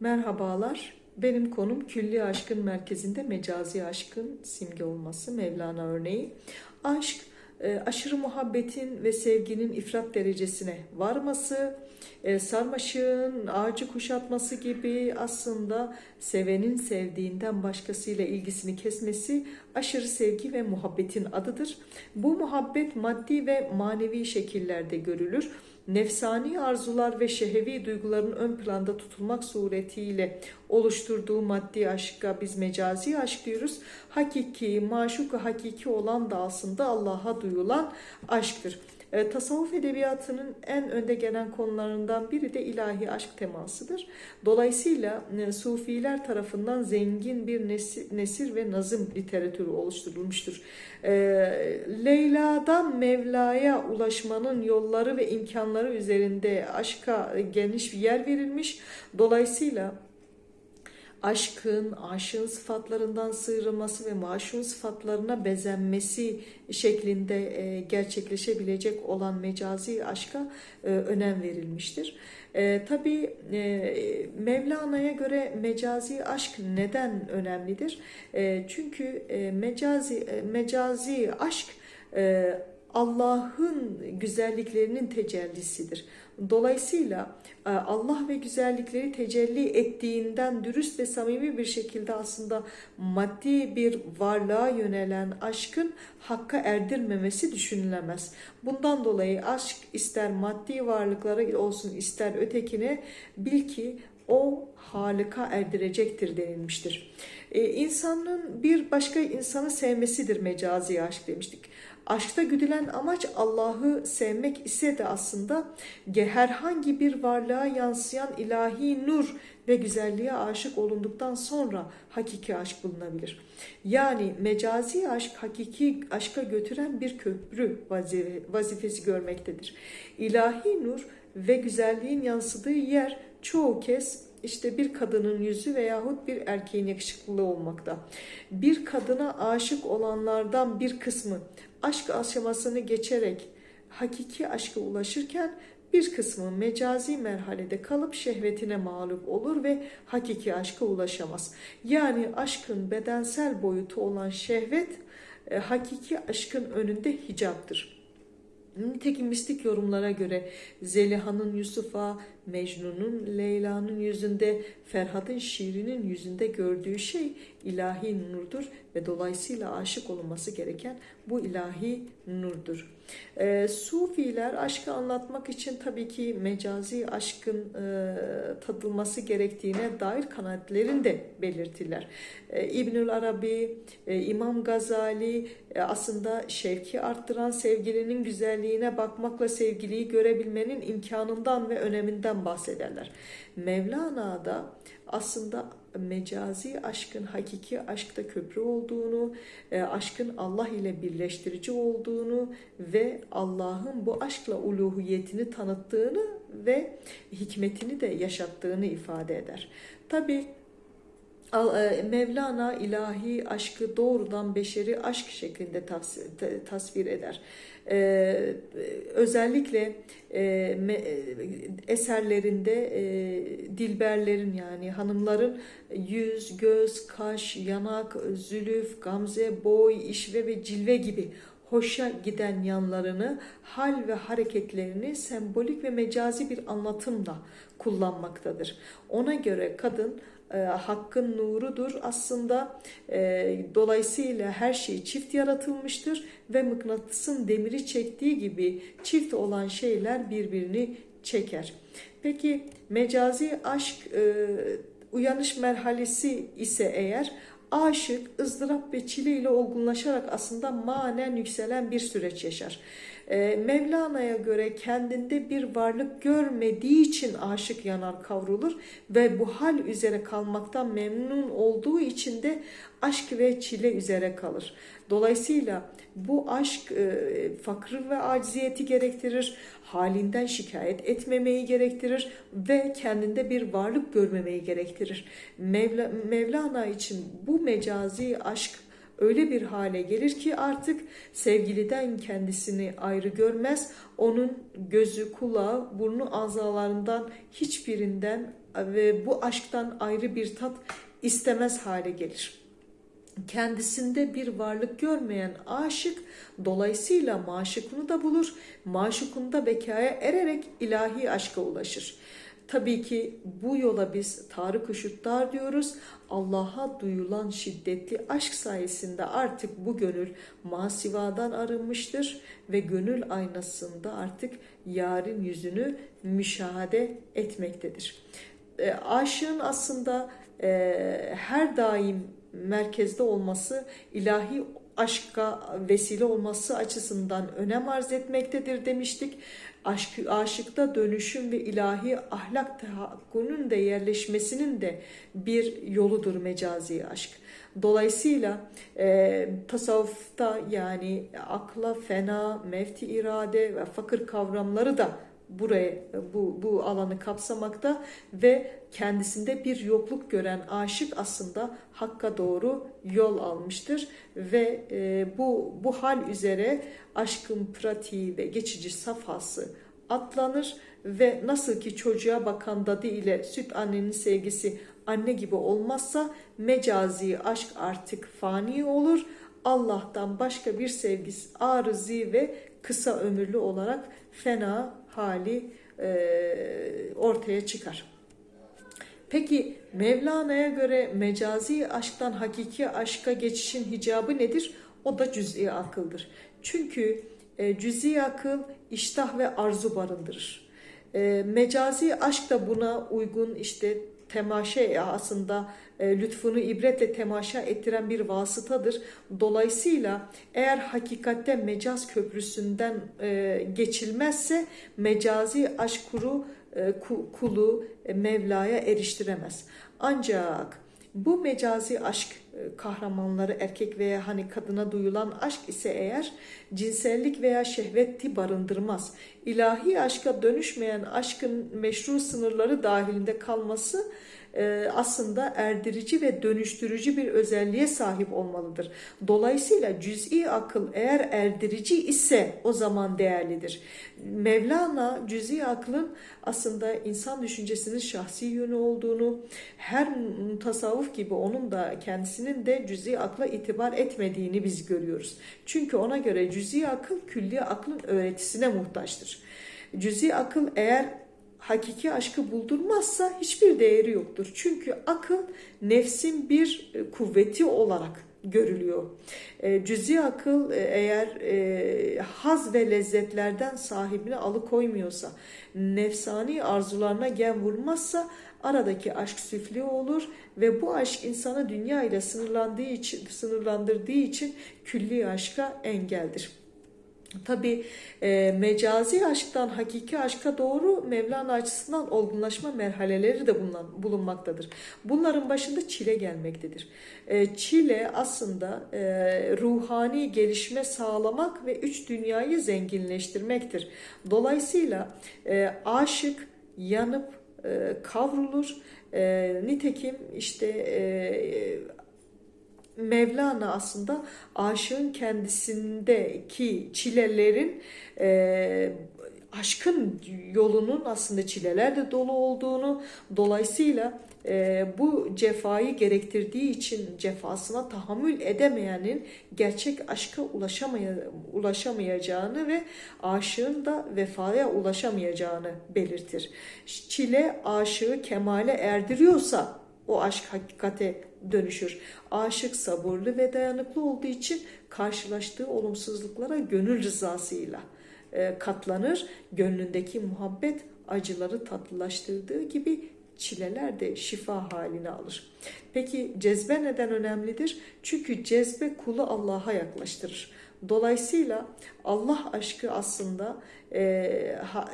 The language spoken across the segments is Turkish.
Merhabalar. Benim konum külli aşkın merkezinde mecazi aşkın simge olması, Mevlana örneği. Aşk, e, aşırı muhabbetin ve sevginin ifrat derecesine varması, e, sarmaşığın ağacı kuşatması gibi aslında sevenin sevdiğinden başkasıyla ilgisini kesmesi aşırı sevgi ve muhabbetin adıdır. Bu muhabbet maddi ve manevi şekillerde görülür nefsani arzular ve şehevi duyguların ön planda tutulmak suretiyle oluşturduğu maddi aşka biz mecazi aşk diyoruz. Hakiki, maşuka hakiki olan da aslında Allah'a duyulan aşktır. E, tasavvuf edebiyatının en önde gelen konularından biri de ilahi aşk temasıdır. Dolayısıyla e, Sufiler tarafından zengin bir nesir, nesir ve nazım literatürü oluşturulmuştur. E, Leyla'dan Mevla'ya ulaşmanın yolları ve imkanları üzerinde aşka geniş bir yer verilmiş. Dolayısıyla aşkın, aşığın sıfatlarından sıyrılması ve maşun sıfatlarına bezenmesi şeklinde e, gerçekleşebilecek olan mecazi aşka e, önem verilmiştir. E, Tabi e, Mevlana'ya göre mecazi aşk neden önemlidir? E, çünkü e, mecazi e, mecazi aşk e, Allah'ın güzelliklerinin tecellisidir. Dolayısıyla e, Allah ve güzellikleri tecelli ettiğinden dürüst ve samimi bir şekilde aslında maddi bir varlığa yönelen aşkın hakka erdirmemesi düşünülemez. Bundan dolayı aşk ister maddi varlıklara olsun ister ötekine bil ki o halika erdirecektir denilmiştir. Ee, insanın bir başka insanı sevmesidir mecazi aşk demiştik. Aşkta güdülen amaç Allah'ı sevmek ise de aslında herhangi bir varlığa yansıyan ilahi nur ve güzelliğe aşık olunduktan sonra hakiki aşk bulunabilir. Yani mecazi aşk hakiki aşka götüren bir köprü vazifesi görmektedir. İlahi nur ve güzelliğin yansıdığı yer çoğu kez işte bir kadının yüzü veyahut bir erkeğin yakışıklılığı olmakta. Bir kadına aşık olanlardan bir kısmı aşk aşamasını geçerek hakiki aşka ulaşırken bir kısmı mecazi merhalede kalıp şehvetine mağlup olur ve hakiki aşka ulaşamaz. Yani aşkın bedensel boyutu olan şehvet e, hakiki aşkın önünde hicaptır. Nitekim mistik yorumlara göre Zeliha'nın Yusuf'a, Mecnun'un Leyla'nın yüzünde, Ferhat'ın şiirinin yüzünde gördüğü şey ilahi nurdur ve dolayısıyla aşık olunması gereken bu ilahi nurdur. E, Sufiler aşkı anlatmak için tabii ki mecazi aşkın e, tadılması gerektiğine dair kanaatlerini de belirtirler. E, İbnül Arabi, e, İmam Gazali e, aslında şevki arttıran sevgilinin güzelliğine bakmakla sevgiliyi görebilmenin imkanından ve öneminden bahsederler. Mevlana da aslında mecazi aşkın hakiki aşkta köprü olduğunu, e, aşkın Allah ile birleştirici olduğunu ve Allah'ın bu aşkla uluhiyetini tanıttığını ve hikmetini de yaşattığını ifade eder. Tabi Mevlana ilahi aşkı doğrudan beşeri aşk şeklinde tasvir eder. Ee, özellikle e, eserlerinde e, dilberlerin yani hanımların yüz, göz, kaş, yanak, zülüf, gamze, boy, işve ve cilve gibi hoşa giden yanlarını, hal ve hareketlerini sembolik ve mecazi bir anlatımla kullanmaktadır. Ona göre kadın e, hakkın nurudur. Aslında e, dolayısıyla her şey çift yaratılmıştır ve mıknatısın demiri çektiği gibi çift olan şeyler birbirini çeker. Peki mecazi aşk e, uyanış merhalesi ise eğer aşık ızdırap ve çile ile olgunlaşarak aslında manen yükselen bir süreç yaşar. E, Mevlana'ya göre kendinde bir varlık görmediği için aşık yanar kavrulur ve bu hal üzere kalmaktan memnun olduğu için de aşk ve çile üzere kalır. Dolayısıyla bu aşk e, fakrı ve aciziyeti gerektirir, halinden şikayet etmemeyi gerektirir ve kendinde bir varlık görmemeyi gerektirir. Mevla, Mevlana için bu mecazi aşk öyle bir hale gelir ki artık sevgiliden kendisini ayrı görmez. Onun gözü, kulağı, burnu azalarından hiçbirinden ve bu aşktan ayrı bir tat istemez hale gelir. Kendisinde bir varlık görmeyen aşık dolayısıyla maşukunu da bulur. Maşukunda bekaya ererek ilahi aşka ulaşır. Tabii ki bu yola biz Tarık-ı Şuttar diyoruz. Allah'a duyulan şiddetli aşk sayesinde artık bu gönül masivadan arınmıştır ve gönül aynasında artık yarın yüzünü müşahede etmektedir. E, aşığın aslında e, her daim merkezde olması ilahi aşka vesile olması açısından önem arz etmektedir demiştik. Aşk, aşıkta dönüşüm ve ilahi ahlak tahakkunun da yerleşmesinin de bir yoludur mecazi aşk. Dolayısıyla e, tasavvufta yani akla, fena, mevti irade ve fakir kavramları da buraya bu bu alanı kapsamakta ve kendisinde bir yokluk gören aşık aslında hakka doğru yol almıştır ve e, bu bu hal üzere aşkın pratiği ve geçici safhası atlanır ve nasıl ki çocuğa bakan dadı ile süt annenin sevgisi anne gibi olmazsa mecazi aşk artık fani olur. Allah'tan başka bir sevgisi arızi ve kısa ömürlü olarak fena hali e, ortaya çıkar. Peki Mevlana'ya göre mecazi aşktan hakiki aşka geçişin hicabı nedir? O da cüz'i akıldır. Çünkü e, cüz'i akıl iştah ve arzu barındırır. E, mecazi aşk da buna uygun işte temaşa aslında e, lütfunu ibretle temaşa ettiren bir vasıtadır. Dolayısıyla eğer hakikatte mecaz köprüsünden e, geçilmezse mecazi aşk kuru e, kulu Mevla'ya eriştiremez. Ancak bu mecazi aşk kahramanları erkek veya hani kadına duyulan aşk ise eğer cinsellik veya şehveti barındırmaz. İlahi aşka dönüşmeyen aşkın meşru sınırları dahilinde kalması e, aslında erdirici ve dönüştürücü bir özelliğe sahip olmalıdır. Dolayısıyla cüz'i akıl eğer erdirici ise o zaman değerlidir. Mevlana cüz'i aklın aslında insan düşüncesinin şahsi yönü olduğunu, her tasavvuf gibi onun da kendisinin de cüz'i akla itibar etmediğini biz görüyoruz. Çünkü ona göre cüz'i akıl külli aklın öğretisine muhtaçtır. Cüz'i akıl eğer hakiki aşkı buldurmazsa hiçbir değeri yoktur. Çünkü akıl nefsin bir e, kuvveti olarak görülüyor. E, cüzi akıl e, eğer haz ve lezzetlerden sahibini alıkoymuyorsa, nefsani arzularına gem vurmazsa aradaki aşk süfli olur ve bu aşk insanı dünya ile sınırlandığı için, sınırlandırdığı için külli aşka engeldir. Tabi e, mecazi aşktan hakiki aşka doğru Mevlana açısından olgunlaşma merhaleleri de bulunan, bulunmaktadır. Bunların başında çile gelmektedir. E, çile aslında e, ruhani gelişme sağlamak ve üç dünyayı zenginleştirmektir. Dolayısıyla e, aşık yanıp e, kavrulur. E, nitekim işte e, Mevlana aslında aşığın kendisindeki çilelerin e, aşkın yolunun aslında çilelerle dolu olduğunu dolayısıyla e, bu cefayı gerektirdiği için cefasına tahammül edemeyenin gerçek aşka ulaşamaya, ulaşamayacağını ve aşığın da vefaya ulaşamayacağını belirtir. Çile aşığı kemale erdiriyorsa o aşk hakikate dönüşür. Aşık sabırlı ve dayanıklı olduğu için karşılaştığı olumsuzluklara gönül rızasıyla e, katlanır. Gönlündeki muhabbet acıları tatlılaştırdığı gibi çileler de şifa halini alır. Peki cezbe neden önemlidir? Çünkü cezbe kulu Allah'a yaklaştırır. Dolayısıyla Allah aşkı aslında e, ha,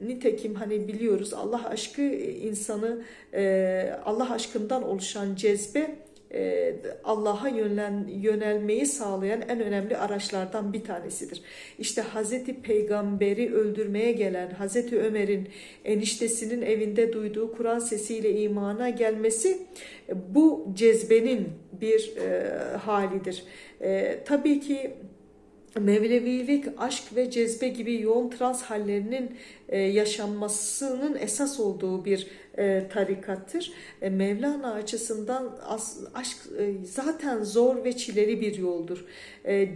nitekim hani biliyoruz Allah aşkı insanı e, Allah aşkından oluşan cezbe e, Allah'a yönlen, yönelmeyi sağlayan en önemli araçlardan bir tanesidir. İşte Hazreti Peygamber'i öldürmeye gelen Hazreti Ömer'in eniştesinin evinde duyduğu Kur'an sesiyle imana gelmesi e, bu cezbenin bir e, halidir. E, tabii ki Mevlevilik, aşk ve cezbe gibi yoğun trans hallerinin e, yaşanmasının esas olduğu bir e, tarikattır. E, Mevlana açısından aşk e, zaten zor ve çileli bir yoldur.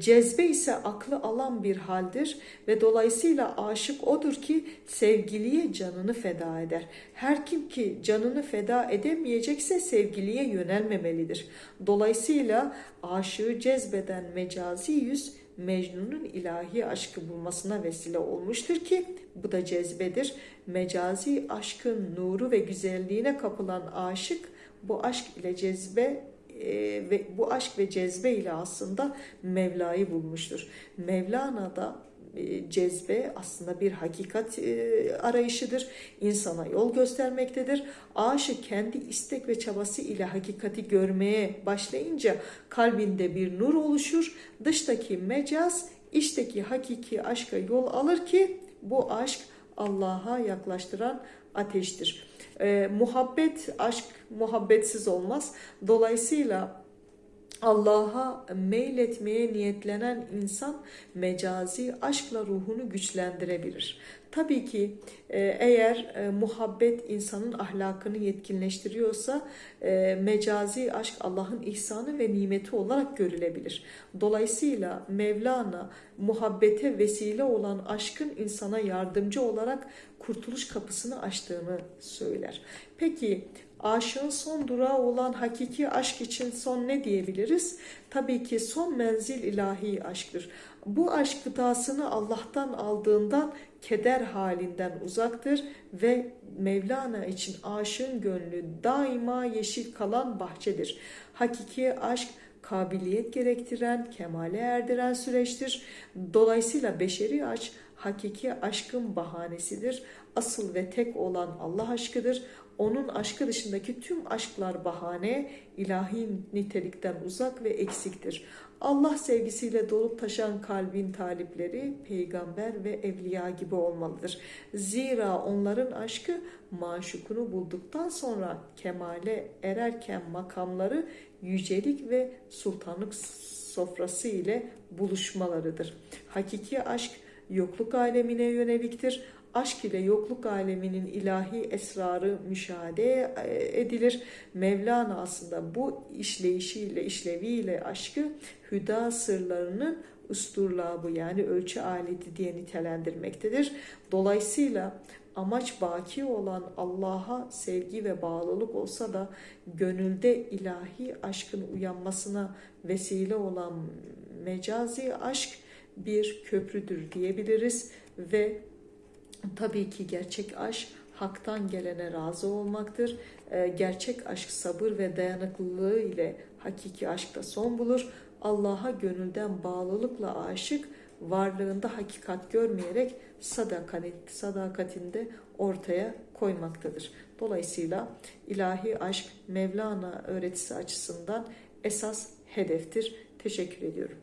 Cezbe ise aklı alan bir haldir ve dolayısıyla aşık odur ki sevgiliye canını feda eder. Her kim ki canını feda edemeyecekse sevgiliye yönelmemelidir. Dolayısıyla aşığı cezbeden mecazi yüz Mecnun'un ilahi aşkı bulmasına vesile olmuştur ki bu da cezbedir. Mecazi aşkın nuru ve güzelliğine kapılan aşık bu aşk ile cezbe e, ve bu aşk ve cezbe ile aslında Mevla'yı bulmuştur. Mevlana da e, cezbe aslında bir hakikat e, arayışıdır. İnsana yol göstermektedir. Aşık kendi istek ve çabası ile hakikati görmeye başlayınca kalbinde bir nur oluşur. Dıştaki mecaz, içteki hakiki aşka yol alır ki bu aşk Allah'a yaklaştıran ateştir. E, muhabbet, aşk muhabbetsiz olmaz. Dolayısıyla Allah'a meyletmeye niyetlenen insan mecazi aşkla ruhunu güçlendirebilir. Tabii ki e, eğer e, muhabbet insanın ahlakını yetkinleştiriyorsa e, mecazi aşk Allah'ın ihsanı ve nimeti olarak görülebilir. Dolayısıyla Mevlana muhabbete vesile olan aşkın insana yardımcı olarak kurtuluş kapısını açtığını söyler. Peki aşığın son durağı olan hakiki aşk için son ne diyebiliriz? Tabii ki son menzil ilahi aşktır. Bu aşk gıdasını Allah'tan aldığından keder halinden uzaktır ve Mevlana için aşığın gönlü daima yeşil kalan bahçedir. Hakiki aşk kabiliyet gerektiren, kemale erdiren süreçtir. Dolayısıyla beşeri aşk hakiki aşkın bahanesidir. Asıl ve tek olan Allah aşkıdır. Onun aşkı dışındaki tüm aşklar bahane, ilahi nitelikten uzak ve eksiktir. Allah sevgisiyle dolup taşan kalbin talipleri peygamber ve evliya gibi olmalıdır. Zira onların aşkı maşukunu bulduktan sonra kemale ererken makamları yücelik ve sultanlık sofrası ile buluşmalarıdır. Hakiki aşk yokluk alemine yöneliktir aşk ile yokluk aleminin ilahi esrarı müşahede edilir. Mevlana aslında bu işleyişiyle, işleviyle aşkı hüda sırlarını usturlabı yani ölçü aleti diye nitelendirmektedir. Dolayısıyla amaç baki olan Allah'a sevgi ve bağlılık olsa da gönülde ilahi aşkın uyanmasına vesile olan mecazi aşk bir köprüdür diyebiliriz ve Tabii ki gerçek aşk haktan gelene razı olmaktır. Ee, gerçek aşk sabır ve dayanıklılığı ile hakiki aşkta son bulur. Allah'a gönülden bağlılıkla aşık varlığında hakikat görmeyerek sadakat, sadakatinde ortaya koymaktadır. Dolayısıyla ilahi aşk Mevlana öğretisi açısından esas hedeftir. Teşekkür ediyorum.